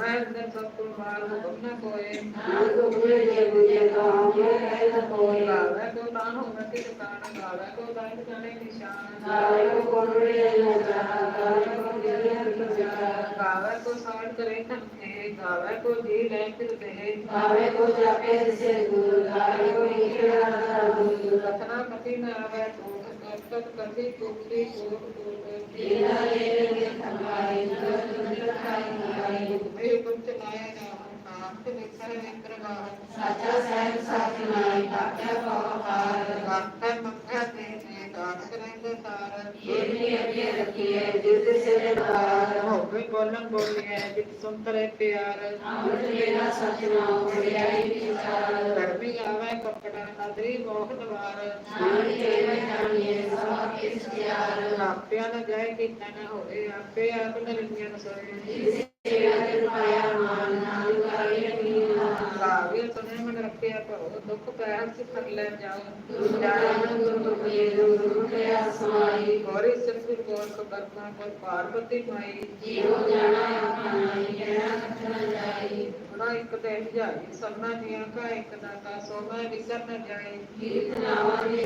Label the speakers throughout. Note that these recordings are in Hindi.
Speaker 1: માર્ગદર્શક તું મારું ભગ્ન કોએ
Speaker 2: મારું ભૂલ જે બુજે તો આમે કહે ન કોએ
Speaker 1: ગાવે તો તાનો ગતિ કારણ ગાવે તો તાન કને નિશાન ગાવે તો
Speaker 2: કોડરે ન જા ગાવે તો દિલે ન જા
Speaker 1: ગાવે તો સાડ કરે તન હે ગાवे को जी ले फिर दे
Speaker 2: गावे को जापे से गुरु गावे को निकला ना गुरु
Speaker 1: रत्ना पति न आवे तो कटकट कति कुकड़ी कोट कोट दीना ले
Speaker 2: ਸਾਚਾ ਸਹਿਬ ਸਾਥ ਨਾਈ ਤਾਕਿਆ ਪਾਉ ਹਾਰ
Speaker 1: ਗਾਤਾ ਮੱਖਾ ਤੇ ਨੇ ਦਾਨ ਕਰੇਂਦੇ ਤਾਰ ਇਹਨੀ
Speaker 2: ਅੱਗੇ ਰੱਖੀਏ ਜਿਸ ਸਿਰ ਦਾਰ
Speaker 1: ਹੋਵੇ ਬੋਲਣ ਬੋਲੀਏ ਜਿਤ ਸੁੰਤਰੇ ਪਿਆਰ
Speaker 2: ਅੰਮ੍ਰਿਤ ਵੇਲਾ ਸਚ ਨਾਮ ਵਡਿਆਈ ਵਿਚਾਰ
Speaker 1: ਗਰਮੀ ਆਵੇ ਕਪੜਾ ਨਦਰੀ ਮੋਹਨ ਵਾਰ
Speaker 2: ਨਾਨਕ ਕੇਵਲ ਜਾਣੀਏ ਸਭ ਕਿਸ ਪਿਆਰ
Speaker 1: ਆਪਿਆ ਨਾ ਜਾਏ ਕੀਤਾ ਨਾ ਹੋਏ ਆਪੇ ਆਪ ਨਰਿੰਗਿਆ ਨ ਸੋਏ
Speaker 2: ਜਿਸ ਸੇਵਾ ਤੇ ਪਾਇਆ ਮਾਨ ਨਾਨਕ ਆਏ ਅਮੀਨ
Speaker 1: ਕਾਵਿ ਸੁਨੇ ਮਨ ਰੱਖਿਆ ਭਉ ਦੁਖ ਪੈਰ ਸਿ ਫਰ ਲੈ ਜਾਓ ਗੁਰੂ ਜਾਣ ਗੁਰੂ ਤੁਮੇ ਗੁਰੂ
Speaker 2: ਕਿਆ ਸਮਾਈ
Speaker 1: ਗੋਰੀ ਸਿਰ ਗੁਰ ਗੋਰ ਕੋ ਬਰਮਾ ਕੋ ਪਾਰਵਤੀ ਮਾਈ
Speaker 2: ਜੀਵੋ ਜਾਣਾ ਆਪਣਾ ਨਾਈ ਕਹਿਣਾ ਕਥਨਾ ਜਾਈ
Speaker 1: ਬੜਾ ਇੱਕ ਤੇ ਜਾਈ ਸਭਨਾ ਜੀਆਂ ਕਾ ਇੱਕ ਦਾਤਾ ਸੋਨਾ ਵਿਸਰ ਨ ਜਾਏ
Speaker 2: ਕੀਰਤ ਨਾਵਾਂ ਦੇ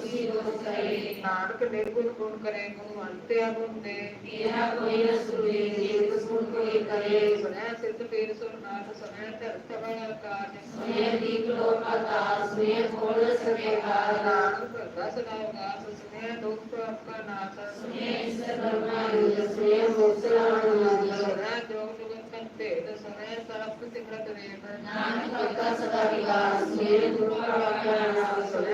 Speaker 2: उसी को चाहिए
Speaker 1: नारक ले गुण गुण करे गुण अंत्या गुण दे
Speaker 2: यह कोई सुने ये गुण कोई करे।
Speaker 1: सुने सिद्ध पीर सुन नाथ सुने धरत बल काज सुने
Speaker 2: दीप लोक आकाश सुने खोल सके काल
Speaker 1: नाम करता सुनाऊँगा सुने दुख तो पाप का नाश। सुने
Speaker 2: इस ब्रह्मा युग सुने मोक्ष आनंद
Speaker 1: सुने जोग जुगत भेद सुने सर्व सिमरत रेव नाम करता सदा विकास सुने गुरु का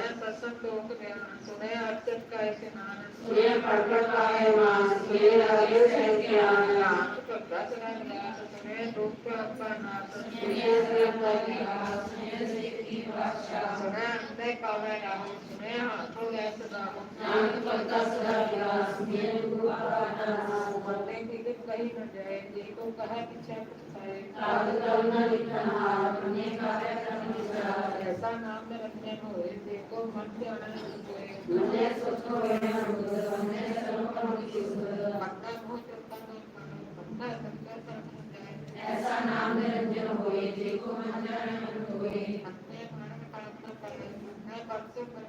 Speaker 1: स्वयं प्रसन्न लोक ध्यान सुने अर्चन का ऐसे नान स्वयं प्रकट का है। मान सुने लगे ऐसे आनंद प्रकाशना ज्ञान सुने रूप का अपना नाथ सुने स्वयं परिहार
Speaker 2: सुने सिद्धि भाषा
Speaker 1: सुने अंधे पावे राहु सुने हाथों ऐसे राहु नाम करता
Speaker 2: सदा विलास सुने गुरु का नाम
Speaker 1: करने की कहीं न जाए जी को कहा पीछे कुछ खाए
Speaker 2: काल करना लिखना अपने कार्य
Speaker 1: ऐसा नाम रखने हो देखो मध्य
Speaker 2: ऐसा नाम निरंजन होए देखो मंजन होए।
Speaker 1: अपने प्राण कल्प पर मैं परसों पर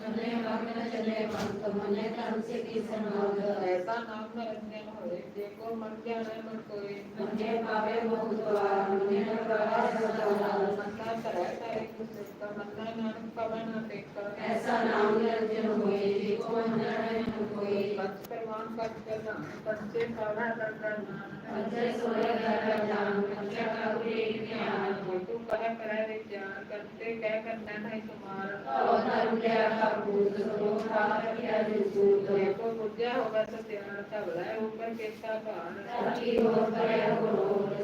Speaker 2: चले मग्न चले पंत मने कर्म से की समाग
Speaker 1: ऐसा नाम निरंजन होए देखो मंजन होए।
Speaker 2: मने पावे बहुत वार मने प्रवास सदा
Speaker 1: संसार तरह
Speaker 2: ऐसा नाम निरंजन होए, देखो अंदर है हम कोई।
Speaker 1: पद प्रमाण पद करना पद से साधन कर करना पद से सोया कर कर जान
Speaker 2: अच्छा का उरे ज्ञान
Speaker 1: तू कह कर रे ज्ञान करते कह करना है तुम्हारा और
Speaker 2: धर्म क्या का भूत तो का क्या भूत
Speaker 1: देखो बुझा होगा तो ध्यान का भला ऊपर कैसा भान सबकी हो पर हो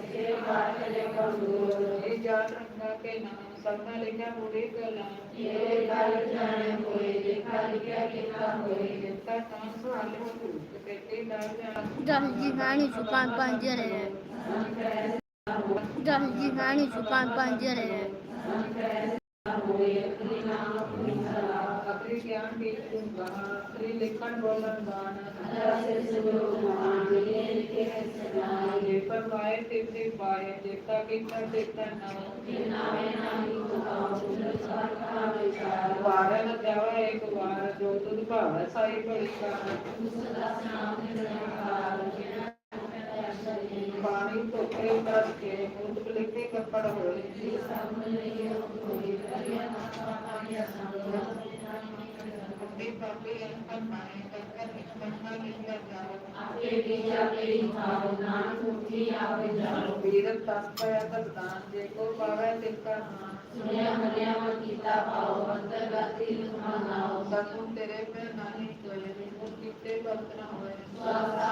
Speaker 2: से बात ले कमज़ोर।
Speaker 1: ये जान रंगा के नाम ਹੋਏ ਜੇ ਕੋ ਮਨ ਜਾਣੇ ਮਨ ਹੋਏ ਪੰਚ ਕਰਮਾਨ ਪੰਚ ਕਰਨਾ ਪੰਚੇ ਪਾਵੈ ਕਰਨਾ ਪੰਜੇ ਸੋਏ ਘਰ ਜਾਨ ਪੰਚਾ ਕਾ ਉਰੇ ਗਿਆਨ ਤੂੰ ਕਹ ਕਰੈ ਵਿਚਾਰ ਕਰਤੇ ਕਹਿ ਕਰਨਾ ਨਹੀਂ ਤੁਮਾਰ ਭਉ ਧਰਮ ਲਿਆ ਕਾਬੂਤ ਸੋ ਖਾਰ ਕਿਆ ਜਸੂਤ ਦੇਖੋ ਬੁੱਝਿਆ ਹੋਵੇ ਸਤਿਆਨ ਧਵਲਾ ਉਪਰ ਕੀਤਾ ਭਾਨ ਸਚੀ ਹੋ ਕਰੇ ਗੁਰੂ ਸੇ ਬਾਤ ਲੈ ਕਮਜ਼ੋਰ ਇਹ ਜਾਤ ਰੰਗਾ ਕੇ ਨਾਮ ਸਭਨਾ ਲਿਖਿਆ ਬੁੜੀ ਕਲਾ ਇਹ
Speaker 2: ਗੱਲ ਜਾਣੇ ਹੋਏ ਦੇਖਾ ਲਿਖਿਆ ਕਿਤਾ ਹੋਏ
Speaker 1: ਜਿੰਤਾ ਤਾਂ ਸਵਾਲ ਹੋ ਤੂੰ ਤੇ ਦਾਰ ਜਾਣ ਦਸ ਜੀ ਨਾਨੀ ਚੁ ਪੰਜ ਪੰਜ ਜਣੇ ਦਸ ਜੀ ਨਾਨੀ ਚੁ ਪੰਜ ਪੰਜ
Speaker 2: ਜਣੇ ਹੋਏ ਅਗਲੀ ਨਾਮ ਆਪਣੀ ਸਲਾ
Speaker 1: ਅਕਰੀ ਗਿਆਨ ਦੀ ਤੁੰਗਾ ਅਕਰੀ ਲਿਖਣ ਬੋਲਣ ਬਾਣ
Speaker 2: ਅਲਾ ਸੇ ਸੁਗਰੋ ਮਹਾਨ ਮਿਲੇ ਲਿਖੇ ਸਦਾ
Speaker 1: पर पाए ते ते पाए देवता कितना देवता नाम।
Speaker 2: वार
Speaker 1: न जावा एक वार, जो तुद भाव साई परिकार पानी टोकरे बरस के मुंड लिखे कपड़ हो पापी अंतर माए ਵੀਰਤ ਤਸ ਪਿਆ ਤਦਾਨ ਜੇ ਕੋ ਪਾਵੈ ਤਿਲਕਾ ਨਾਮ
Speaker 2: ਸੁਣਿਆ ਮੰਨਿਆ ਮਨ ਕੀਤਾ ਪਾਓ ਅੰਤਰਗਤੀ ਤੁਮਾ ਨਾਓ
Speaker 1: ਸਤਿ ਤੇਰੇ ਮੈਂ ਨਾਹੀ ਕੋਏ ਨਿਮੁ ਕੀਤੇ ਬਖਤ ਨ ਹੋਏ ਸਵਾਸਾ